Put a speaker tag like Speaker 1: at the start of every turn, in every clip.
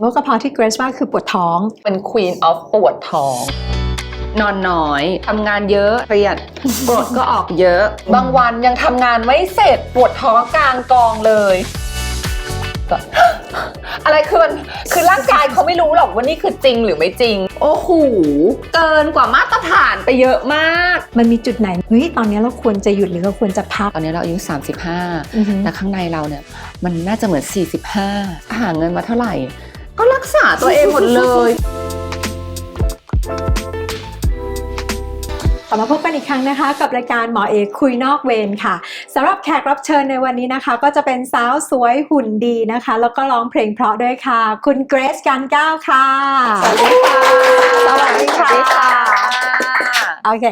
Speaker 1: โรคกระเพาะที่เกรซว่าคือปวดท้อง
Speaker 2: เป็น Queen of ปวดท้อง นอนน้อยทำงานเยอะเครียดกรดก็ออกเยอะ บางวันยังทำงานไม่เสร็จปวดท้องกลางกองเลยก็อะไรคือมันคือร่างกายเขาไม่รู้หรอกว่านี่คือจริงหรือไม่จริง โอ้โหเกินกว่ามาตรฐานไปเยอะมาก
Speaker 1: มันมีจุดไหนเฮ้ยตอนนี้เราควรจะหยุดหรือเราควรจะพัก
Speaker 2: ตอนนี้เราอายุ
Speaker 1: อือหือ
Speaker 2: 35 แต่ข้างในเราเนี่ย มันน่าจะเหมือน 45 หาเงินมาเท่าไหร่ ก็รักษาตัวเองหมดเลย
Speaker 1: กลับมาพบกันอีกครั้งนะคะ กับรายการหมอเอกคุยนอกเวรค่ะสำหรับแขกรับเชิญในวันนี้นะคะ ก็จะเป็นสาวสวยหุ่นดีนะคะ แล้วก็ร้องเพลงเพราะด้วยค่ะ คุณเกรซการก้าวค่ะ
Speaker 2: สวัสดีค่ะ
Speaker 1: สวัสดีค่ะ
Speaker 2: สวัสดีค่ะ
Speaker 1: โอเค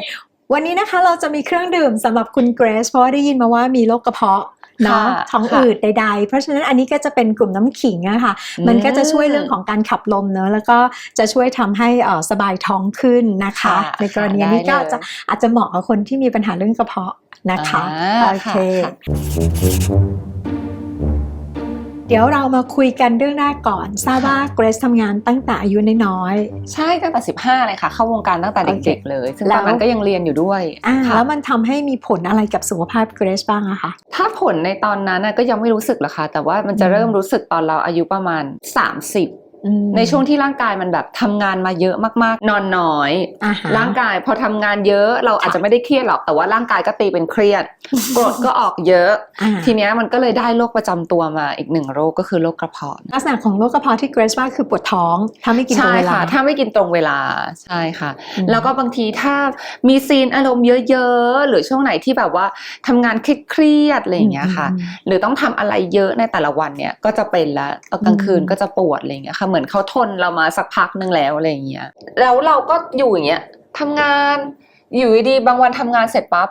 Speaker 1: วันนี้นะคะเราจะมีเครื่องดื่มสำหรับคุณเกรซเพราะว่าได้ยินมาว่ามีโรคกระเพาะ เนาะ
Speaker 2: ค่ะ
Speaker 1: ท้องอืดใดๆ เพราะฉะนั้นอันนี้ก็จะเป็นกลุ่มน้ำขิงอะค่ะ มันก็จะช่วยเรื่องของการขับลมเนอะแล้วก็จะช่วยทำให้เอ่อสบายท้องขึ้นนะคะ
Speaker 2: ค่ะ
Speaker 1: ในกรณีนี้ก็
Speaker 2: ได้เลย
Speaker 1: จะอาจจะเหมาะกับคนที่มีปัญหาเรื่องกระเพาะนะคะ
Speaker 2: อ่า
Speaker 1: โอเค
Speaker 2: ค่ะ
Speaker 1: เดี๋ยวเรามาคุยกันเรื่องแรกก่อน ทราบว่าเกรซทำงานตั้งแต่อายุน้อย
Speaker 2: ใช่ตั้งแต่ 15 เลยค่ะ เข้าวงการตั้งแต่เด็กๆเลย ซึ่ง
Speaker 1: แล้
Speaker 2: ต
Speaker 1: ว
Speaker 2: อนนั้นก็ยังเรียนอยู่ด้วย
Speaker 1: ๆอ่า
Speaker 2: ค่ะ
Speaker 1: แล้วมันทำให้มีผลอะไรกับสุขภาพเกรซบ้างอะคะ
Speaker 2: ถ้าผลในตอนนั้นน่ะก็ยังไม่รู้สึกหรอกค่ะ แต่ว่ามันจะ
Speaker 1: อืม
Speaker 2: เริ่มรู้สึกตอนเราอายุประมาณ 30
Speaker 1: อืม
Speaker 2: ในช่วงที่ร่างกายมันแบบทำงานมาเยอะมากๆ นอนน้อย
Speaker 1: อ่าฮะ
Speaker 2: ร่างกายพอทำงานเยอะเราอาจจะไม่ได้เครียดหรอกแต่ว่าร่างกายก็ตีเป็นเครียดกรดก็ออกเยอะ
Speaker 1: อ่า
Speaker 2: ทีเนี้ยมันก็เลยได้โรคประจำตัวมาอีกหนึ่งโรคก็คือโรคกระเพาะ
Speaker 1: ลักษณะของโรคกระเพาะที่เกรซว่าคือปวดท้องถ้าไม่กินตร
Speaker 2: ใช่
Speaker 1: งเวลา
Speaker 2: ค่ะถ้าไม่กินตรงเวลาใช่ค่ะ
Speaker 1: อืม
Speaker 2: แล้วก็บางทีถ้ามีซีนอารมณ์เยอะๆหรือช่วงไหนที่แบบว่าทำงานเครียดๆอะไรอย่างเงี้ยค่ะ
Speaker 1: อืม
Speaker 2: หรือต้องทำอะไรเยอะในแต่ละวันเนี่ยก็จะเป็นละตอนกลางคืน
Speaker 1: อืม
Speaker 2: ก็จะปวดอะไรอย่างเงี้ยค่ะเหมือนเขาทนเรามาสักพักนึงแล้วอะไรอย่างเงี้ยแล้วเราก็อยู่อย่างเงี้ยทำงานอยู่ดีบางวันทำงานเสร็จปั๊บ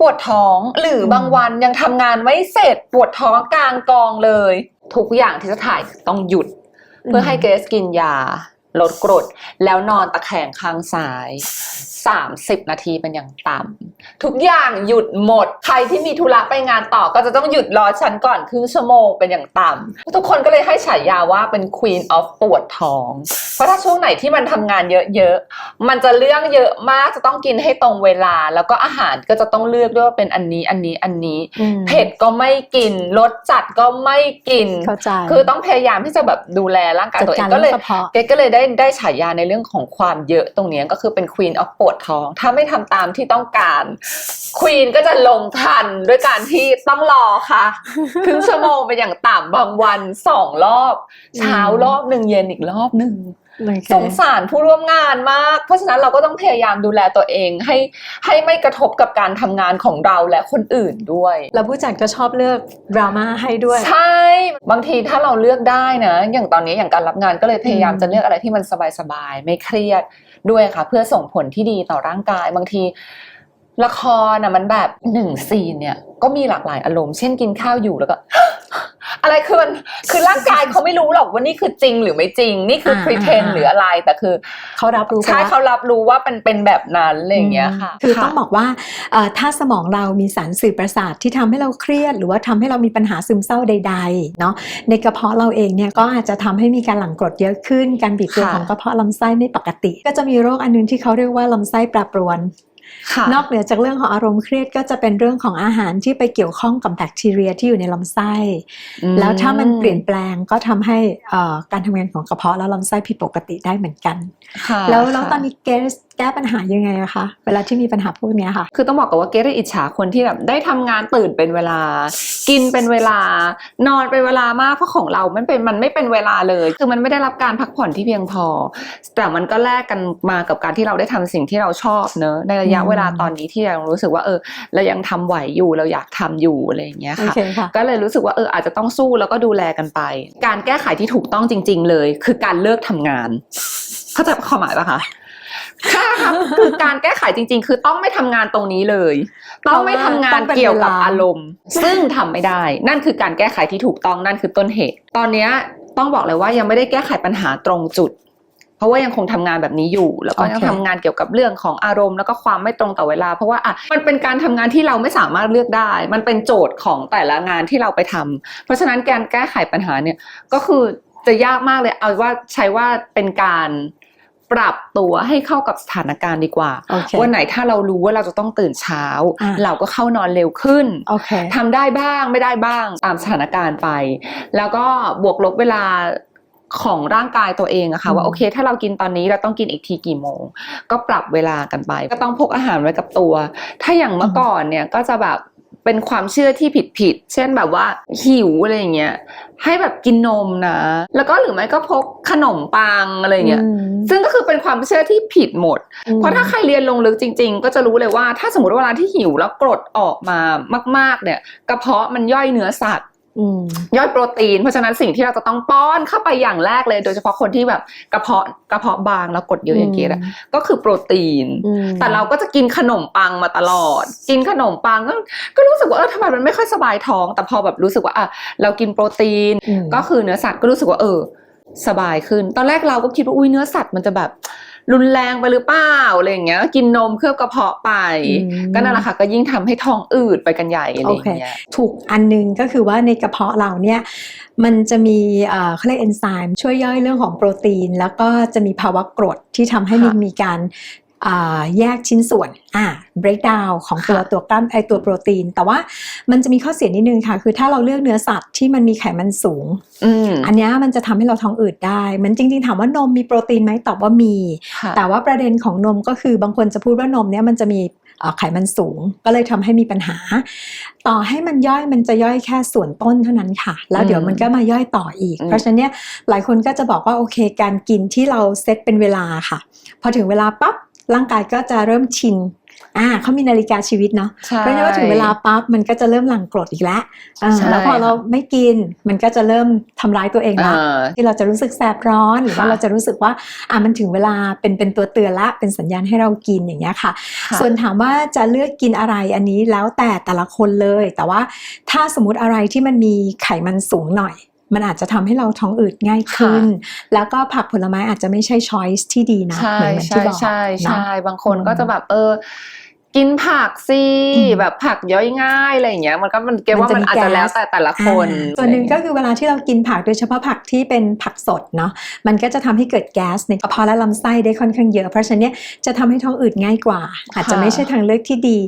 Speaker 2: ปวดท้องหรือบางวันยังทำงานไม่เสร็จปวดท้องกลางกองเลย ทุกอย่างที่จะถ่ายต้องหยุด เพื่อให้เกรซกินยา ลดกรด แล้วนอนตะแคงข้างซ้าย 30 นาทีเป็นอย่างต่ำทุกอย่างหยุดหมด ใครที่มีธุระไปงานต่อก็จะต้องหยุดรอฉันก่อนครึ่งชั่วโมงเป็นอย่างต่ำทุกคนก็เลยให้ฉายาว่าเป็น Queen of ปวดท้อง เพราะถ้าช่วงไหนที่มันทำงานเยอะๆ มันจะเรื่องเยอะมากจะต้องกินให้ตรงเวลา แล้วก็อาหารก็จะต้องเลือกด้วยว่าเป็นอันนี้อันนี้อันนี้
Speaker 1: อืม
Speaker 2: เผ็ดก็ไม่กินรสจัดก็ไม่กิน
Speaker 1: เข้าใจ
Speaker 2: คือต้องพยายามที่จะแบบดูแลร่างกาย
Speaker 1: จัด
Speaker 2: ตัวเอ
Speaker 1: การ
Speaker 2: งก็
Speaker 1: เรื่
Speaker 2: เล
Speaker 1: อยงกระเพาะ
Speaker 2: เกก็เลยได้ได้ฉายาในเรื่องของความเยอะตรงเนี้ยก็คือเป็น Queen of ปวดท้อง ถ้าไม่ทำตามที่ต้องการ Queen ก็จะลงทันด้วยการที่ต้องรอค่ะครึ่งชั่วโมงเป็นอย่างต่ำบางวันสองรอบ เช้ารอบหนึ่งเย็นอีกรอบหนึ่ง
Speaker 1: โอเค
Speaker 2: สงสารผู้ร่วมงานมาก เพราะฉะนั้นเราก็ต้องพยายามดูแลตัวเอง ให้ให้ไม่กระทบกับการทำงานของเราและคนอื่นด้วย
Speaker 1: แล้วผู้จัดก็ชอบเลือกดราม่าให้ด้วย
Speaker 2: ใช่ บางทีถ้าเราเลือกได้นะ อย่างตอนนี้อย่างการรับงานก็เลยพยายาม
Speaker 1: อืม
Speaker 2: จะเลือกอะไรที่มันสบายๆไม่เครียดด้วยค่ะ เพื่อส่งผลที่ดีต่อร่างกายบางทีละครนะมันแบบหนึ่งซีนเนี่ยก็มีหลากหลายอารมณ์ เช่นกินข้าวอยู่แล้วก็ อะไรคือมันคือร่างกายเขาไม่รู้หรอกว่านี่คือจริงหรือไม่จริง นี่คือ
Speaker 1: อ่า
Speaker 2: pretend
Speaker 1: อ่า
Speaker 2: หรืออะไรแต่คือ
Speaker 1: เขารับรู้
Speaker 2: ใช่
Speaker 1: ไปแล้ว
Speaker 2: เขารับรู้ว่าเป็นเป็นแบบนั้นอะไรอย่างเงี้ยค่ะ
Speaker 1: คือต้องบอกว่าเอ่อถ้าสมองเรามีสารสื่อประสาทที่ทำให้เราเครียด หรือว่าทำให้เรามีปัญหาซึมเศร้าใด ๆ เนาะในกระเพาะเราเองเนี่ยก็อาจจะทำให้มีการหลั่งกรดเยอะขึ้น การบีบตัว
Speaker 2: ค่ะ
Speaker 1: ของกระเพาะลำไส้ไม่ปกติ ก็จะมีโรคอันนึงที่เขาเรียกว่าลำไส้แปรปรวน
Speaker 2: ค่ะ
Speaker 1: นอกเหนือจากเรื่องของอารมณ์เครียดก็จะเป็นเรื่องของอาหารที่ไปเกี่ยวข้องกับแบคทีเรียที่อยู่ในลำไส้ แล้วถ้ามันเปลี่ยนแปลงก็ทำให้เอ่อการทำงานของกระเพาะและลำไส้ผิดปกติได้เหมือนกัน
Speaker 2: ค่ะ
Speaker 1: แล้วแล้ว
Speaker 2: ค่ะ
Speaker 1: ตอนนี้เกสแก้ปัญหายังไงอะคะเวลาที่มีปัญหาพวกเนี้ยค่ะ
Speaker 2: คือต้องบอกกันว่าเกรดอิจฉาคนที่แบบได้ทำงานตื่นเป็นเวลา กินเป็นเวลานอนเป็นเวลามากเพราะของเรามันเป็นมันไม่เป็นเวลาเลย คือมันไม่ได้รับการพักผ่อนที่เพียงพอ แต่มันก็แลกกันมากับการที่เราได้ทำสิ่งที่เราชอบเนอะในระยะ
Speaker 1: อืม
Speaker 2: เวลาตอนนี้ที่เรารู้สึกว่าเออเรายังทำไหวอยู่เราอยากทำอยู่อะไรอย่างเงี้ย
Speaker 1: โอ
Speaker 2: ค่ะ
Speaker 1: เคค่ะ
Speaker 2: ก็เลยรู้สึกว่าเอออาจจะต้องสู้แล้วก็ดูแลกันไป การแก้ไขที่ถูกต้องจริง ๆ เลย คือการเลิกทำงานเข้าใจความหมายปะคะใช่ครับคือการแก้ไขจริง ๆ คือต้องไม่ทำงานตรงนี้เลย ต้องไม่ทำงานเกี่ยวกับอารมณ์ ซึ่งทำไม่ได้ นั่นคือการแก้ไขที่ถูกต้องนั่นคือต้นเหตุ ตอนเนี้ยต้องบอกเลยว่ายังไม่ได้แก้ไขปัญหาตรงจุดเพ ราะว่ายังคงทำงานแบบนี้อยู่ แล้วก็ยัง
Speaker 1: โอเค
Speaker 2: ทำงานเกี่ยวกับเรื่องของอารมณ์แล้วก็ความไม่ตรงต่อเวลา เพราะว่าอะมันเป็นการทำงานที่เราไม่สามารถเลือกได้ มันเป็นโจทย์ของแต่ละงานที่เราไปทำเพราะฉะนั้นการแก้ไขปัญหาเนี่ยก็คือจะยากมากเลยเอาว่าใช้ว่าเป็นการปรับตัวให้เข้ากับสถานการณ์ดีกว่า
Speaker 1: โอเค
Speaker 2: วันไหนถ้าเรารู้ว่าเราจะต้องตื่นเช้า
Speaker 1: อะ
Speaker 2: เราก็เข้านอนเร็วขึ้น
Speaker 1: โอเค
Speaker 2: ทำได้บ้างไม่ได้บ้างตามสถานการณ์ไป แล้วก็บวกลบเวลา ของร่างกายตัวเองอะค่ะ
Speaker 1: อืม
Speaker 2: ว่าโอเค ถ้าเรากินตอนนี้เราต้องกินอีกทีกี่โมง ก็ปรับเวลากันไป ก็ต้องพกอาหารไว้กับตัว ถ้าอย่างเมื่อก่อนเนี่ยก็จะแบบเป็นความเชื่อที่ผิดผิดๆเช่นแบบว่าหิวอะไรอย่างเงี้ย ให้แบบกินนมนะ แล้วก็หรือไม่ก็พกขนมปังอะไรอย่างเงี้ย
Speaker 1: อืม
Speaker 2: ซึ่งก็คือเป็นความเชื่อที่ผิดหมด
Speaker 1: อืม
Speaker 2: เพราะถ้าใครเรียนลงลึกจริง ๆ ก็จะรู้เลยว่าถ้าสมมติว่าเวลาที่หิวแล้วกรดออกมามาก ๆ เนี่ย กระเพาะมันย่อยเนื้อสัตว์
Speaker 1: อืม
Speaker 2: ย่อยโปรตีน เพราะฉะนั้นสิ่งที่เราจะต้องป้อนเข้าไปอย่างแรกเลย โดยเฉพาะคนที่แบบกระเพาะกระเพาะบางแล้วกรดเยอะอย่างเงี้ยอะก็คือโปรตีน
Speaker 1: อืม
Speaker 2: แต่เราก็จะกินขนมปังมาตลอด กินขนมปังก็ก็รู้สึกว่าเออทำไมมันไม่ค่อยสบายท้อง แต่พอแบบรู้สึกว่าอะเรากินโปรตีน
Speaker 1: อืม
Speaker 2: ก็คือเนื้อสัตว์ก็รู้สึกว่าเออ สบายขึ้น ตอนแรกเราก็คิดว่าอุ้ยเนื้อสัตว์มันจะแบบ รุนแรงไปหรือเปล่าอะไรอย่างเงี้ย กินนมเคลือบกระเพาะไป
Speaker 1: อืม
Speaker 2: ก็นั่นแหละค่ะก็ยิ่งทำให้ท้องอืดไปกันใหญ่อะไรอย่างเงี้ย
Speaker 1: ถูกอันหนึงก็คือว่าในกระเพาะเราเนี่ยมันจะมีเอ่อเขาเรียกเอนไซม์ช่วยย่อยเรื่องของโปรตีน แล้วก็จะมีภาวะกรดที่ทำให้มัน
Speaker 2: ค่ะ
Speaker 1: มีการอ่า แยกชิ้นส่วนอ่า break down ของตัว
Speaker 2: ค่ะ
Speaker 1: ตัวกล้ามไอตัวโปรตีน แต่ว่ามันจะมีข้อเสียนิดนึงค่ะ คือถ้าเราเลือกเนื้อสัตว์ที่มันมีไขมันสูง
Speaker 2: อืม
Speaker 1: อันเนี้ยมันจะทำให้เราท้องอืดได้เหมันจริง ๆ ถามว่านมมีโปรตีนไหมตอบว่ามี
Speaker 2: ค่ะ
Speaker 1: แต่ว่าประเด็นของนมก็คือบางคนจะพูดว่านมเนี่ยมันจะมีเอ่อไขมันสูงก็เลยทำให้มีปัญหา ต่อให้มันย่อยมันจะย่อยแค่ส่วนต้นเท่านั้นค่ะ แล้วเดี๋ยวมันก็มาย่อยต่ออีก
Speaker 2: อืม
Speaker 1: เพราะฉะนั้นเนี่ยหลายคนก็จะบอกว่าโอเค การกินที่เราเซตเป็นเวลาค่ะ พอถึงเวลาปั๊บ ร่างกายก็จะเริ่มชินอ่าเขามีนาฬิกาชีวิตเนาะ
Speaker 2: ใช่
Speaker 1: เพราะฉะนั้นว่าถึงเวลาปั๊บมันก็จะเริ่มหลั่งกรดอีกแล้วอ่า
Speaker 2: ใช่
Speaker 1: แล้วพอเราไม่กินมันก็จะเริ่มทำร้ายตัวเอง
Speaker 2: เอ
Speaker 1: ละ
Speaker 2: อ
Speaker 1: ที่เราจะรู้สึกแสบร้อนหรือว่า
Speaker 2: ค่ะ
Speaker 1: เราจะรู้สึกว่าอะมันถึงเวลาเป็นเป็นตัวเตือนละเป็นสัญญาณให้เรากินอย่างเงี้ยค่ะ
Speaker 2: ค่ะ
Speaker 1: ส่วนถามว่าจะเลือกกินอะไรอันนี้แล้วแต่แต่ละคนเลย แต่ว่าถ้าสมมติอะไรที่มันมีไขมันสูงหน่อย มันอาจจะทำให้เราท้องอืดง่ายขึ้น แล้วก็ผักผลไม้อาจจะไม่ใช่ช้อยส์ที่ดีนะ
Speaker 2: ใช่
Speaker 1: เหมือนเหมือน
Speaker 2: ใช่
Speaker 1: ที่บอก
Speaker 2: ใช่
Speaker 1: เนาะ
Speaker 2: ใช่บางคน
Speaker 1: อืม
Speaker 2: ก็จะแบบเออ กินผักสิ
Speaker 1: อืม
Speaker 2: แบบผักย่อยง่ายอะไรอย่างเงี้ยมันก็มันเก
Speaker 1: มัน
Speaker 2: ว่า
Speaker 1: จะ
Speaker 2: มัน
Speaker 1: มี
Speaker 2: อาจจะ
Speaker 1: แก๊ส
Speaker 2: แล้วแต่แต่ละคน
Speaker 1: อ่าส่วนหนึ่งก็คือเวลาที่เรากินผักโดยเฉพาะผักที่เป็นผักสดเนาะมันก็จะทำให้เกิดแก๊สในกระเพาะและลำไส้ได้ค่อนข้างเยอะ เพราะฉะนั้นเนี่ยจะทำให้ท้องอืดง่ายกว่า อาจจะไม่ใช่ทางเลือกที่ดี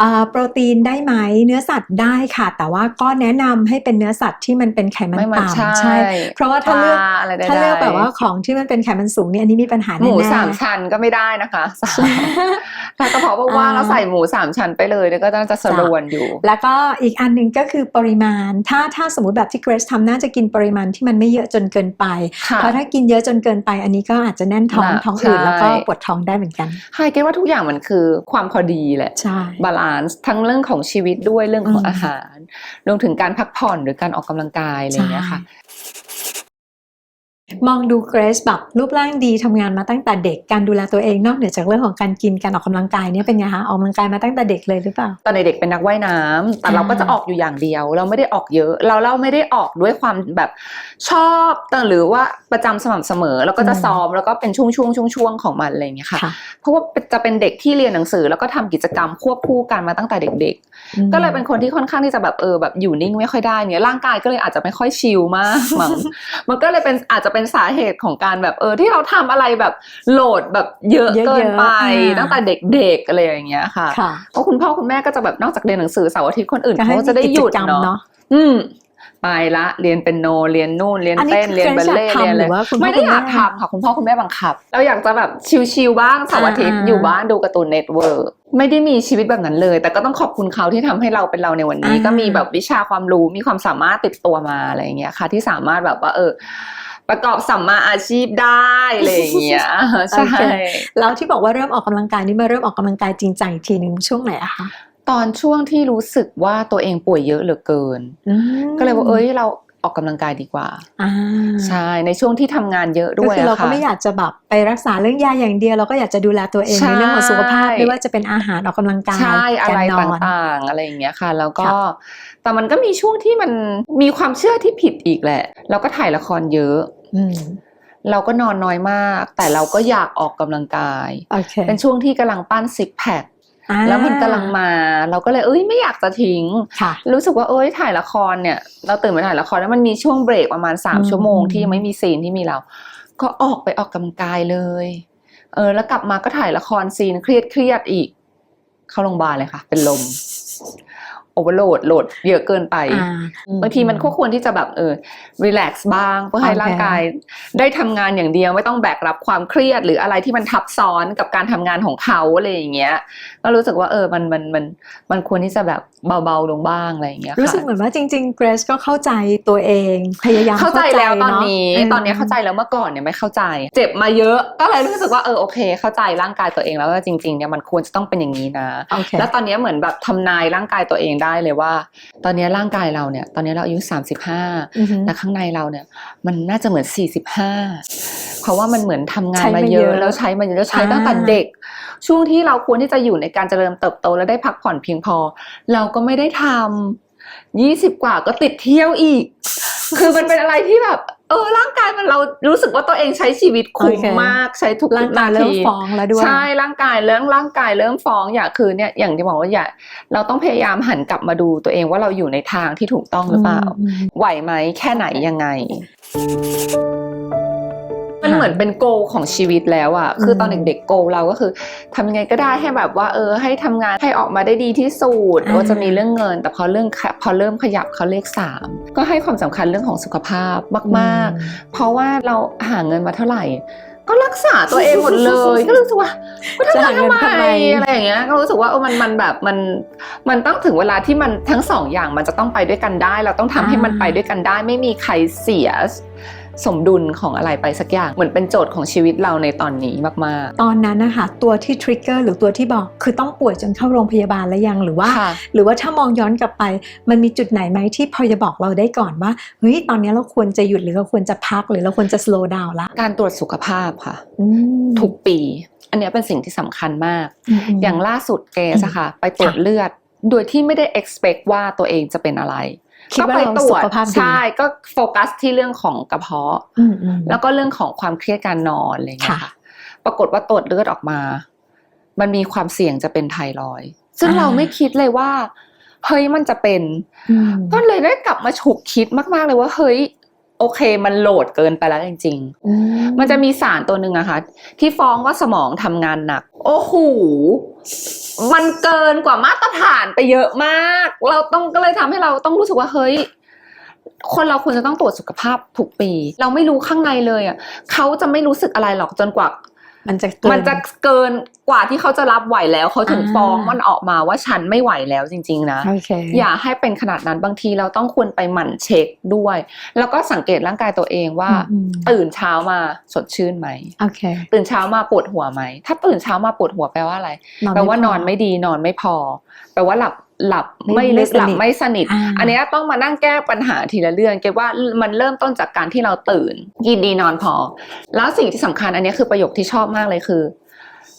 Speaker 1: อ่าโปรตีนได้ไหมเนื้อสัตว์ได้ค่ะ แต่ว่าก็แนะนำให้เป็นเนื้อสัตว์ที่มันเป็นไขมัน
Speaker 2: ไม่มัน
Speaker 1: ต่ำ
Speaker 2: ใช่
Speaker 1: เพราะว่าถ้าเลือก
Speaker 2: ปลอะไรได้
Speaker 1: ถ้าเลือก
Speaker 2: ได้
Speaker 1: แบบว่าของที่มันเป็นไขมันสูงเนี่ยอันนี้มีปัญหา
Speaker 2: ห
Speaker 1: แน่ๆ
Speaker 2: มูสามชั้นก็ไม่ได้นะคะถ้ากระเพาะว่างๆแล้วใส่หมูสามชั้นไปเลยเนี่ยก็น่าจะสรวนอยู่
Speaker 1: แล้วก็อีกอันหนึ่งก็คือปริมาณ ถ้าถ้าสมมติแบบที่เกรซทำน่าจะกินปริมาณที่มันไม่เยอะจนเกินไป
Speaker 2: ค่ะ
Speaker 1: เพราะถ้ากินเยอะจนเกินไป อันนี้ก็อาจจะแน่นท้อง
Speaker 2: หนัก
Speaker 1: ท้องอืด
Speaker 2: ใช่
Speaker 1: แล้วก็ปวดท้องได้เหมือนกัน
Speaker 2: ใช่คิดว่าทุกอย่างมันคือความพอดีแหละ
Speaker 1: ใช่
Speaker 2: บาลานซ์ทั้งเรื่องของชีวิตด้วยเรื่องของ
Speaker 1: อืม
Speaker 2: อาหารรวมถึงการพักผ่อนหรือการออกกำลังกายอะไรอย่างเงี้ยค่ะ
Speaker 1: มองดูเกรซแบบรูปร่างดีทำงานมาตั้งแต่เด็กการดูแลตัวเองนอกเหนือจากเรื่องของการกินการออกกำลังกายเนี่ยเป็นไงคะออกกำลังกายมาตั้งแต่เด็กเลยหรือเปล่า
Speaker 2: ตอนเด็กๆเป็นนักว่ายน้ำแต่เราก็จะออกอยู่อย่างเดียว เราไม่ได้ออกเยอะ เราเราไม่ได้ออกด้วยความแบบชอบแต่หรือว่าประจำสม่ำเสมอแล้วก็จะ
Speaker 1: อืม
Speaker 2: ซ้อมแล้วก็เป็นช่วงช่วงช่วงช่วงๆของมันอะไรอย่างเงี้ยค่ะ
Speaker 1: ค่ะ
Speaker 2: เพราะว่าจะเป็นเด็กที่เรียนหนังสือแล้วก็ทำกิจกรรมควบคู่กันมาตั้งแต่เด็ก
Speaker 1: อืม
Speaker 2: ๆก็เลยเป็นคนที่ค่อนข้างที่จะแบบเออแบบอยู่นิ่งไม่ค่อยได้เนี่ยร่างกายก็เลยอาจจะไม่ค่อยชิลมากมั้งมันก็เลยเป็นอาจจะเป็นสาเหตุของการแบบเออที่เราทำอะไรแบบโหลดแบบเยอะ
Speaker 1: เยอะๆ
Speaker 2: เกินไป
Speaker 1: อ่า
Speaker 2: ตั้งแต่เด็กๆอะไรอย่างเงี้ยค่ะ
Speaker 1: ค่ะ
Speaker 2: เพราะคุณพ่อคุณแม่ก็จะแบบนอกจากเรียนหนังสือเสาร์อาทิตย์คนอื่น
Speaker 1: ก็ให้
Speaker 2: เขาก็จะได้
Speaker 1: มี
Speaker 2: หยุด
Speaker 1: กิจกรรม
Speaker 2: เนาะ
Speaker 1: เนาะ
Speaker 2: อืมไปละเรียนเป็นโนเรียนนู่นเรียน
Speaker 1: อันนี้
Speaker 2: เต้น
Speaker 1: คือ
Speaker 2: เรียนบัลเล่ต์
Speaker 1: เกรซอยากทำ
Speaker 2: เรียนอะไร
Speaker 1: หรือว่าคุณพ่อ
Speaker 2: ไม่ได้อยาก
Speaker 1: คุณแม่
Speaker 2: ทำค่ะคุณพ่อคุณแม่บังคับ เราอยากจะแบบชิลๆบ้างเสาร์อาทิตย์
Speaker 1: อ่า
Speaker 2: อยู่บ้านดูการ์ตูนเน็ตเวิร์กไม่ได้มีชีวิตแบบนั้นเลย แต่ก็ต้องขอบคุณเขาที่ทำให้เราเป็นเราในวันนี้
Speaker 1: อ่า
Speaker 2: ก็มีแบบวิชาความรู้มีความสามารถติดตัวมาอะไรอย่างเงี้ยค่ะ ที่สามารถแบบว่าเออ ประกอบสัมมาอาชีพได้อะไรอย่างเงี้ยใช่
Speaker 1: แล้วที่บอกว่าเริ่มออกกำลังกายนี่มาเริ่มออกกำลังกายจริงจังอีกทีหนึ่งช่วงไหนอะคะ
Speaker 2: ตอนช่วงที่รู้สึกว่าตัวเองป่วยเยอะเหลือเกิน
Speaker 1: อืม
Speaker 2: ก็เลยว่าเอ้ยเรา ออกกำลังกายดีกว่า
Speaker 1: อ่า
Speaker 2: ใช่ในช่วงที่ทำงานเยอะ
Speaker 1: ก็
Speaker 2: ด้วย
Speaker 1: คือเรา
Speaker 2: อะ
Speaker 1: ก็
Speaker 2: ค่ะ
Speaker 1: ไม่อยากจะแบบไปรักษาเรื่องยาอย่างเดียวเราก็อยากจะดูแลตัวเอง
Speaker 2: ใช่
Speaker 1: ในเรื่องของสุขภาพไม่ว่าจะเป็นอาหารออกกำลังกาย
Speaker 2: ใช่อะไร
Speaker 1: การน
Speaker 2: ต
Speaker 1: อน่า
Speaker 2: งๆอะไรอย่างเงี้ยค่ะ แล้วก็
Speaker 1: ค่ะ
Speaker 2: แต่มันก็มีช่วงที่มันมีความเชื่อที่ผิดอีกแหละ เราก็ถ่ายละครเยอะ
Speaker 1: อืม
Speaker 2: เราก็นอนน้อยมาก แต่เราก็อยากออกกำลังกาย
Speaker 1: โอเค
Speaker 2: เป็นช่วงที่กำลังปั้นซิกแพค
Speaker 1: อ่า
Speaker 2: แล้วมันกำลังมาเราก็เลยเอ้ยไม่อยากจะทิ้ง
Speaker 1: ค่ะ
Speaker 2: รู้สึกว่าเอ้ยถ่ายละครเนี่ย เราตื่นมาถ่ายละครแล้วมันมีช่วงเบรกประมาณสาม
Speaker 1: อืม
Speaker 2: ชั่วโมงที่ยังไม่มีซีนที่มีเรา ก็ออกไปออกกำลังกายเลยเออแล้วกลับมาก็ถ่ายละครซีนเครียดเครียดๆอีก เข้าโรงพยาบาลเลยค่ะ เป็นลม โอเวอร์โหลดโหลดเยอะเกินไป
Speaker 1: อ่า
Speaker 2: บางทีมันก็ควรที่จะแบบเออรีแลกซ์บ้าง เพื่อให้
Speaker 1: โอเค
Speaker 2: ร่างกาย ได้ทำงานอย่างเดียวไม่ต้องแบกรับความเครียด หรืออะไรที่มันทับซ้อนกับการทำงานของเขาอะไรอย่างเงี้ยก็รู้สึกว่าเออมันมันมันมันควรที่จะแบบเบาๆลงบ้างอะไรอย่างเงี้ยค่ะ
Speaker 1: รู้สึกเหมือนว่าจริงๆเกรซก็เข้าใจตัวเองพยายาม
Speaker 2: เข้าใจแล้วตอนนี้
Speaker 1: เาะ
Speaker 2: ตอนนี้เข้าใจแล้วเมื่อก่อนเนี่ยไม่เข้าใจ เจ็บมาเยอะก็เลยรู้สึกว่าเออโอเค เข้าใจร่างกายตัวเองแล้วว่าจริงๆเนี่ยมันควรจะต้องเป็นอย่างนี้นะ
Speaker 1: โอเค
Speaker 2: แล้วตอนนี้เหมือนแบบทำนายร่างกายตัวเองได้เลยว่า ตอนนี้ร่างกายเราเนี่ย ตอนนี้เราอายุ 35
Speaker 1: อือฮึ
Speaker 2: แต่ข้างในเราเนี่ย มันน่าจะเหมือน 45 เพราะว่ามันเหมือนทำงาน
Speaker 1: ใช้
Speaker 2: มา
Speaker 1: มา
Speaker 2: เย
Speaker 1: เย
Speaker 2: อะ
Speaker 1: อะ
Speaker 2: แล้วใช้มาเยอะแล้วใช้
Speaker 1: อ่า
Speaker 2: ตั้งแต่เด็ก ช่วงที่เราควรที่จะอยู่ในการเจริญเติบโตและได้พักผ่อนเพียงพอ เราก็ไม่ได้ทำ20 กว่าก็ติดเที่ยวอีก คือมันเป็นอะไรที่แบบ เออร่างกายมันเรารู้สึกว่าตัวเองใช้ชีวิตคุ้ม
Speaker 1: โอเค
Speaker 2: มากใช้ทุก
Speaker 1: ร่างกายเริ่ม
Speaker 2: นที
Speaker 1: ฟ้องแล้วด้วย
Speaker 2: ใช่ร่างกายเริ่มร่างกายเริ่มฟ้องอย่าคือเนี่ยอย่างที่บอกว่าอย่าเราต้องพยายามหันกลับมาดูตัวเองว่าเราอยู่ในทางที่ถูกต้องหรือเปล่า
Speaker 1: อืม
Speaker 2: ไหวไหมแค่ไหนยังไง มันเหมือนเป็นโกของชีวิตแล้วอะคือตอน
Speaker 1: อืม
Speaker 2: เด็กๆโกเราก็คือทำยังไงก็ได้ให้แบบว่า เออ ให้ทำงานให้ออกมาได้ดีที่สุด
Speaker 1: อ่า
Speaker 2: ว่าจะมีเรื่องเงิน แต่พอเรื่องขะพอเริ่มขยับเขาเลขสามก็ให้ความสำคัญเรื่องของสุขภาพมากๆ เพราะว่าเราหาเงินมาเท่าไหร่ก็รักษาตัวเองหมดเลย ก็รู้สึกว่าก็ทำงาน
Speaker 1: จะหาเงิน
Speaker 2: ทำ
Speaker 1: ทำ
Speaker 2: ไม
Speaker 1: ไม
Speaker 2: อะไรอย่างเงี้ยก็รู้สึกว่าเออมันมันแบบมันมันต้องถึงเวลาที่มันทั้งสองอย่างมันจะต้องไปด้วยกันได้ เราต้องทำให้มันไปด้วยกันได้ ไม่มีใครเสีย สมดุลของอะไรไปสักอย่าง เหมือนเป็นโจทย์ของชีวิตเราในตอนนี้มาก
Speaker 1: ตอนนั้นนะคะตัวที่ทริกเกอร์หรือตัวที่บอกคือต้องป่วยจนเข้าโรงพยาบาลแล้วยังหรือว่า
Speaker 2: ๆค่ะ
Speaker 1: หรือว่าถ้ามองย้อนกลับไป มันมีจุดไหนไหมที่พอจะบอกเราได้ก่อนว่าเฮ้ยตอนนี้เราควรจะหยุดหรือเราควรจะพักหรือเราควรจะ slow down ละ
Speaker 2: การตรวจสุขภาพค่ะ
Speaker 1: อืม
Speaker 2: ทุกปี อันเนี้ยเป็นสิ่งที่สำคัญมาก
Speaker 1: มม
Speaker 2: อย่างล่าสุดเกสอะค่ะ ไปตรวจ
Speaker 1: ค่ะ
Speaker 2: เลือดโดยที่ไม่ได้ expect ว่าตัวเองจะเป็นอะไร
Speaker 1: คิดว่า
Speaker 2: ไป
Speaker 1: เรา
Speaker 2: ตร
Speaker 1: สุ
Speaker 2: วจ
Speaker 1: ขภาพดี
Speaker 2: ใช่ก็โฟกัสที่เรื่องของกระเพาะ
Speaker 1: อืมอืม
Speaker 2: แล้วก็เรื่องของความเครียดการนอนอะไรอย่างเงี้ย
Speaker 1: ค่ะ
Speaker 2: ค่ะ ปรากฏว่าตรวจเลือดออกมา มันมีความเสี่ยงจะเป็นไทรอยด์ซึ่ง
Speaker 1: อ่า
Speaker 2: เราไม่คิดเลยว่าเฮ้ยมันจะเป็น
Speaker 1: อืม
Speaker 2: ก็เลยได้กลับมาฉุกคิดมาก ๆ เลยว่าเฮ้ย โอเคมันโหลดเกินไปแล้วจริงๆ
Speaker 1: อื
Speaker 2: มันจะมีสารตัวหนึ่งอะค่ะ ที่ฟ้องว่าสมองทำงานหนัก โอ้โหมันเกินกว่ามาตรฐานไปเยอะมาก เราต้องก็เลยทำให้เราต้องรู้สึกว่าเฮ้ยคนเราควรจะต้องตรวจสุขภาพทุกปี เราไม่รู้ข้างในเลยอะเขาจะไม่รู้สึกอะไรหรอกจนกว่า
Speaker 1: มันจะเกิน
Speaker 2: มันจะเกินกว่าที่เขาจะรับไหวแล้วเขาถึง
Speaker 1: อ่า
Speaker 2: ฟ้องมันออกมาว่าฉันไม่ไหวแล้วจริง ๆ นะ
Speaker 1: โอเค
Speaker 2: อย่าให้เป็นขนาดนั้นบางทีเราต้องควรไปหมั่นเช็คด้วย แล้วก็สังเกตร่างกายตัวเองว่า
Speaker 1: อืม
Speaker 2: ตื่นเช้ามาสดชื่นไหม
Speaker 1: โอเค
Speaker 2: ตื่นเช้ามาปวดหัวไหม ถ้าตื่นเช้ามาปวดหัวแปลว่าอะไร
Speaker 1: นอน
Speaker 2: แปลว่านอน
Speaker 1: พ
Speaker 2: ไม่ดีนอนไม่พอ แปลว่าหลับ หลับ
Speaker 1: ไม่
Speaker 2: ไม่ลึก
Speaker 1: ไม่สนิท
Speaker 2: หลับไม่สนิท
Speaker 1: อ่า
Speaker 2: อันเนี้ยต้องมานั่งแก้ปัญหาทีละเรื่องเก็บว่ามันเริ่มต้นจากการที่เราตื่น กินดีนอนพอ แล้วสิ่งที่สำคัญอันเนี้ยคือประโยคที่ชอบมากเลยคือ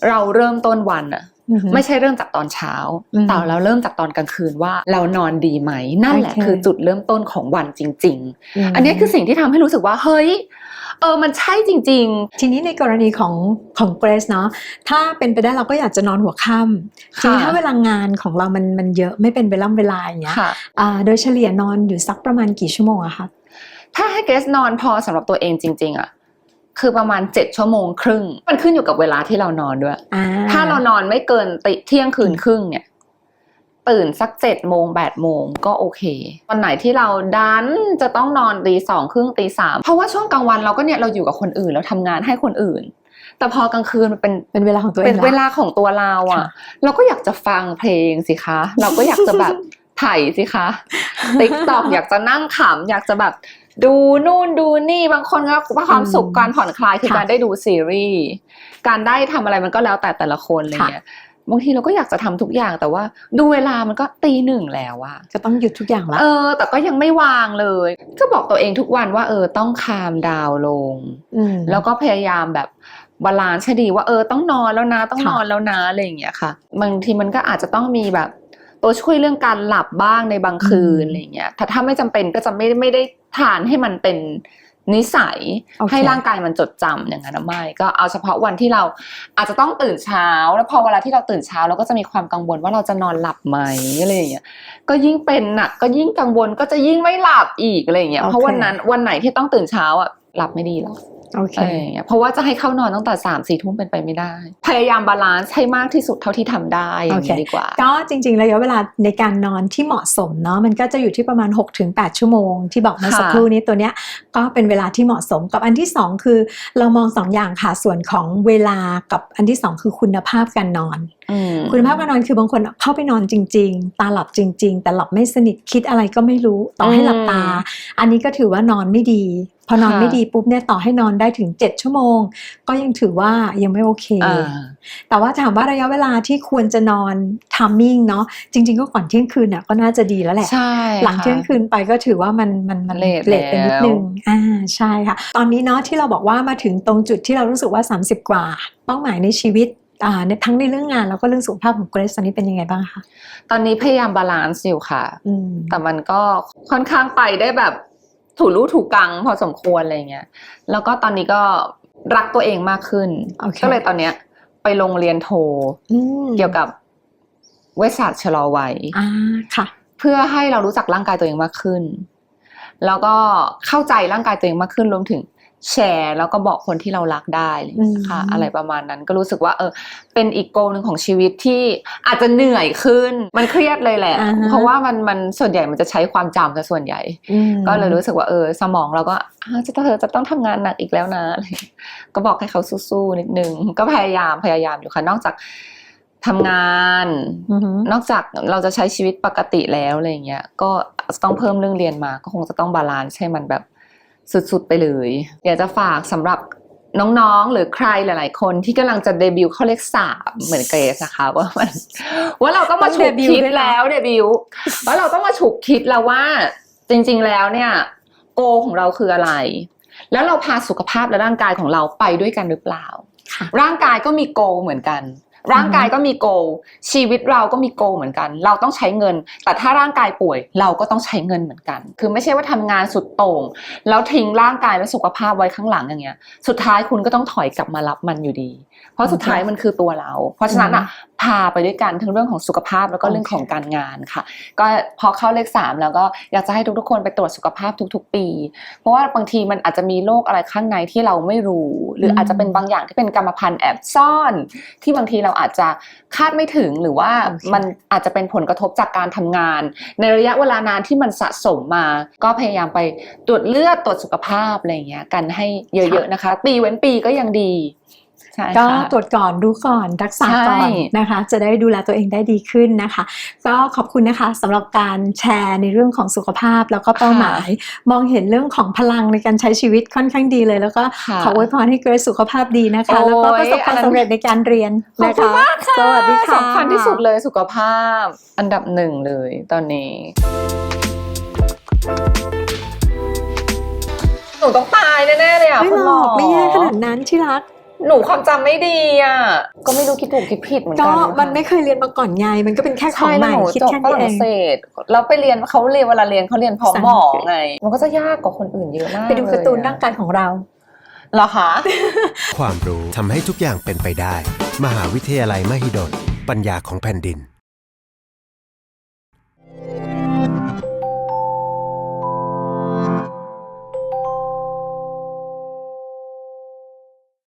Speaker 2: เราเริ่มต้นวันอะ
Speaker 1: อือหือ
Speaker 2: ไม่ใช่เริ่มจากตอนเช้า
Speaker 1: อืม
Speaker 2: แต่เราเริ่มจากตอนกลางคืนว่าเรานอนดีไหม นั่นแหละ
Speaker 1: โอเค
Speaker 2: คือจุดเริ่มต้นของวันจริง
Speaker 1: ม
Speaker 2: ๆอันเนี้ยคือสิ่งที่ทำให้รู้สึกว่าเฮ้ย เออมันใช่จริง ๆ
Speaker 1: ทีนี้ในกรณีของของเกรซเนาะถ้าเป็นไปได้เราก็อยากจะนอนหัวค่ำทีนี้
Speaker 2: ค่ะ
Speaker 1: ถ้าเวลางานของเรามันมันเยอะไม่เป็นเวลาเวลาอย่างเงี้ย
Speaker 2: ค่ะ
Speaker 1: อ่าโดยเฉลี่ยนอนอยู่สักประมาณกี่ชั่วโมงอะคะ
Speaker 2: ถ้าให้เกสนอนพอสำหรับตัวเองจริง ๆอะคือประมาณเจ็ดชั่วโมงครึ่ง มันขึ้นอยู่กับเวลาที่เรานอนด้วย
Speaker 1: อ่า
Speaker 2: ถ้าเรานอนไม่เกินติเที่ยงคืนครึ่งเนี่ย ตื่นสักเจ็ดโมงแปดโมงก็โอเค วันไหนที่เราดันจะต้องนอนตีสองครึ่งตีสามเพราะว่าช่วงกลางวันเราก็เนี่ยเราอยู่กับคนอื่นเราทำงานให้คนอื่น แต่พอกลางคืนมันเป็น
Speaker 1: เป็นเวลาของตัวเอง
Speaker 2: เป็นเว
Speaker 1: ละ
Speaker 2: ลาของตัวเราอะ
Speaker 1: ค่ะ
Speaker 2: เราก็อยากจะฟังเพลงสิคะ เราก็อยากจะแบบถ่ายสิคะติ๊กตอกอยากจะนั่งขำอยากจะแบบดูนู่นดูนี่บางคนก็ความสุข
Speaker 1: อืม
Speaker 2: การผ่อนคลายคือ
Speaker 1: ค่ะ
Speaker 2: การได้ดูซีรีส์การได้ทำอะไรมันก็แล้วแต่แต่ละคนอะไรเงี้ย บางทีเราก็อยากจะทำทุกอย่างแต่ว่า ดูเวลามันก็ตีหนึ่งแล้วอะ
Speaker 1: ก็ต้องหยุดทุกอย่างละ
Speaker 2: เออ แต่ก็ยังไม่วางเลย ก็บอกตัวเองทุกวันว่า เออต้องคามดาวน์ลง
Speaker 1: ม
Speaker 2: แล้วก็พยายามแบบบาลานซ์ให้ดีว่าเออต้องนอนแล้วนะ ต้อง
Speaker 1: ค่ะ
Speaker 2: นอนแล้วนะอะไรอย่างเงี้ยค่ะบางทีมันก็อาจจะต้องมีแบบตัวช่วยเรื่องการหลับบ้างในบางคืนอะไรอย่างเงี้ยถ้าถ้าไม่จำเป็นก็จะไม่ไม่ได้ทานให้มันเป็น นิสัย
Speaker 1: โอเค
Speaker 2: ให้ร่างกายมันจดจำอย่างนั้นนะไม่ก็เอาเฉพาะวันที่เราอาจจะต้องตื่นเช้า แล้วพอเวลาที่เราตื่นเช้าเราก็จะมีความกังวลว่าเราจะนอนหลับไหมอะไรอย่างเงี้ยก็ยิ่งเป็นหนักก็ยิ่งกังวลก็จะยิ่งไม่หลับอีกอะไรอย่างเงี้ย
Speaker 1: โอเค
Speaker 2: เพราะวันนั้นวันไหนที่ต้องตื่นเช้าอะหลับไม่ดีหรอก
Speaker 1: โอเค
Speaker 2: อะไรอย่างเงี้ยเพราะว่าจะให้เข้านอนตั้งแต่สามสี่ทุ่มเป็นไปไม่ได้ พยายามบาลานซ์ให้มากที่สุดเท่าที่ทำได้อย่างนี้
Speaker 1: โอเค
Speaker 2: ดีกว่า
Speaker 1: ก็จริงๆระยะเวลาในการนอนที่เหมาะสมเนาะมันก็จะอยู่ที่ประมาณ 6-8 ชั่วโมง ที่บอกเมื่อ
Speaker 2: ค่ะ
Speaker 1: สักครู่นี้ตัวเนี้ยก็เป็นเวลาที่เหมาะสมกับอันที่สองคือ เรามองสองอย่างค่ะส่วนของเวลากับอันที่สองคือคุณภาพการนอน
Speaker 2: อืม
Speaker 1: คุณภาพการนอนคือบางคนเข้าไปนอนจริง ๆ ตาหลับจริง ๆ แต่หลับไม่สนิทคิดอะไรก็ไม่รู้ต่อให้หลับตา อันนี้ก็ถือว่านอนไม่ดี พอนอน
Speaker 2: ค่ะ
Speaker 1: ไม่ดีปุ๊บเนี่ยต่อให้นอนได้ถึง 7 ชั่วโมง ก็ยังถือว่ายังไม่โอเค
Speaker 2: อ่า
Speaker 1: แต่ว่าถามว่าระยะเวลาที่ควรจะนอนทามมิ่งเนาะจริง ๆ ก็ก่อนเที่ยงคืนน่ะก็น่าจะดีแล้วแหละ
Speaker 2: ใช่
Speaker 1: หลังเที่ยง
Speaker 2: ค่ะ
Speaker 1: คืนไปก็ถือว่ามันมันมัน
Speaker 2: เลท
Speaker 1: เลทไปนิด
Speaker 2: แล้ว
Speaker 1: นึงอ่าใช่ค่ะ ตอนนี้เนาะที่เราบอกว่ามาถึงตรงจุดที่เรารู้สึกว่า 30 กว่า เป้าหมายในชีวิตอ่าใน ทั้งในเรื่องงานแล้วก็เรื่องสุขภาพของเกรซตอนนี้เป็นยังไงบ้างคะ
Speaker 2: ตอนนี้พยายามบาลานซ์อยู่ค่ะ
Speaker 1: อืม
Speaker 2: แต่มันก็ค่อนข้างไปได้แบบถูรู้ถูกกังพอสมควรอะไรเงี้ยแล้วก็ตอนนี้ก็รักตัวเองมากขึ้น
Speaker 1: โอเค
Speaker 2: ก็เลยตอนเนี้ย ไปลงเรียนโท
Speaker 1: อืม
Speaker 2: เกี่ยวกับเวชศาสตร์ชะลอวัย
Speaker 1: อ่าค่ะ
Speaker 2: เพื่อให้เรารู้จักร่างกายตัวเองมากขึ้น แล้วก็เข้าใจร่างกายตัวเองมากขึ้นรวมถึง แชร์ แล้วก็บอกคนที่เรารักได้อะไรอย่างเงี้ยค่ะ
Speaker 1: อืม
Speaker 2: อะไรประมาณนั้นก็รู้สึกว่า เออ เป็นอีกโกลหนึ่งของชีวิตที่อาจจะเหนื่อยขึ้น มันเครียดเลยแหละ
Speaker 1: อ่าฮะ
Speaker 2: เพราะว่ามันมันส่วนใหญ่มันจะใช้ความจำซะส่วนใหญ่
Speaker 1: อืม
Speaker 2: ก็เลยรู้สึกว่าเออ สมองเราก็อ่าจะเธอจะต้องทำงานหนักอีกแล้วนะอะไรอย่างเงี้ยก็บอกให้เขาสู้ๆนิดนึงก็พยายามพยายามอยู่ค่ะนอกจากทำงาน
Speaker 1: อือหือน
Speaker 2: อกจากเราจะใช้ชีวิตปกติแล้วอะไรอย่างเงี้ยก็ต้องเพิ่มเรื่องเรียนมาก็คงจะต้องบาลานซ์ให้มันแบบ สุดๆไปเลย อยากจะฝากสำหรับน้องๆ หรือใครหลาย ๆ คนที่กำลังจะเดบิวต์เข้าเลขสามเหมือนเกรซนะคะว่ามันว่าเราต้องมาฉุกคิดแล้วเดบิวต์ว่าเราต้องมาฉุกคิดแล้วว่า จริงๆแล้วเนี่ย โกของเราคืออะไร แล้วเราพาสุขภาพและร่างกายของเราไปด้วยกันหรือเปล่า
Speaker 1: ค่ะ
Speaker 2: ร่างกายก็มีโกเหมือนกัน ร่างกายก็มีโกชีวิตเราก็มีโกเหมือนกัน เราต้องใช้เงิน แต่ถ้าร่างกายป่วยเราก็ต้องใช้เงินเหมือนกัน คือไม่ใช่ว่าทำงานสุดโต่งแล้วทิ้งร่างกายและสุขภาพไว้ข้างหลังอย่างเงี้ย สุดท้ายคุณก็ต้องถอยกลับมารับมันอยู่ดี เพราะสุดท้ายมันคือตัวเรา เพราะฉะนั้นอะ พาไปด้วยกันทั้งเรื่องของสุขภาพแล้วก็เรื่องของการงานค่ะ ก็พอเข้าเลขสามแล้วก็อยากจะให้ทุกๆคนไปตรวจสุขภาพทุก ๆ ปี เพราะว่าบางทีมันอาจจะมีโรคอะไรข้างในที่เราไม่รู้ หรืออาจจะเป็นบางอย่างที่เป็นกรรมพันธุ์แอบซ่อน ที่บางทีเราอาจจะคาดไม่ถึงหรือว่า
Speaker 1: โอเค
Speaker 2: มันอาจจะเป็นผลกระทบจากการทำงาน ในระยะเวลานานที่มันสะสมมา ก็พยายามไปตรวจเลือดตรวจสุขภาพอะไรอย่างเงี้ยกันให้เยอะๆนะคะ ปีเว้นปีก็ยังดีใช่
Speaker 1: ก็
Speaker 2: ค่ะ
Speaker 1: ตรวจก่อนดูก่อนรักษาก่อน
Speaker 2: ใช่
Speaker 1: นะคะ จะได้ดูแลตัวเองได้ดีขึ้นนะคะ ก็ขอบคุณนะคะสำหรับการแชร์ในเรื่องของสุขภาพแล้วก็เป้าหมาย มองเห็นเรื่องของพลังในการใช้ชีวิตค่อนข้างดีเลย แล้วก็
Speaker 2: ค่ะ
Speaker 1: ขออวยพรให้เกรซสุขภาพดีนะคะ
Speaker 2: โอ้ย
Speaker 1: แล้วก็ประสบความสำเร็จในการเรียน
Speaker 2: ขอบ
Speaker 1: นะ
Speaker 2: คุณ
Speaker 1: คะ
Speaker 2: มากค่ะ
Speaker 1: สวัสดีค่ะ
Speaker 2: สำคัญที่สุดเลยสุขภาพอันดับหนึ่งเลยตอนนี้หนูต้องตายแน่ๆเลยอะ
Speaker 1: ไม่
Speaker 2: คุณ
Speaker 1: ห
Speaker 2: ห
Speaker 1: ร
Speaker 2: มอ
Speaker 1: อกไม่แย่ขนาดนั้นที่รัก
Speaker 2: หนูความจำไม่ดีอะ ก็ไม่รู้คิดถูกคิดผิดเหมือน
Speaker 1: ก็
Speaker 2: กัน
Speaker 1: มันไม่เคยเรียนมาก่อนไงมันก็เป็นแค่ของ
Speaker 2: ใช่
Speaker 1: ให
Speaker 2: แล้ว
Speaker 1: ม่
Speaker 2: หนู
Speaker 1: คิด
Speaker 2: จบ
Speaker 1: แค่
Speaker 2: ฝ
Speaker 1: นี้เอ
Speaker 2: รั่ง
Speaker 1: ง
Speaker 2: เศสแล้วไปเรียนเขาเรียนเวลาเรียนเขาเรียนพร้อม
Speaker 1: ภาษา
Speaker 2: หมอ
Speaker 1: อังกฤษ
Speaker 2: ไง มันก็จะยากกว่าคนอื่นเยอะมาก
Speaker 1: ไปดูการ์ตูน
Speaker 2: เลยอะ
Speaker 1: ร่างกายของเรา
Speaker 2: เหรอคะ
Speaker 3: ความรู้ทำให้ทุกอย่างเป็นไปได้ มหาวิทยาลัยมหิดลปัญญาของแผ่นดิน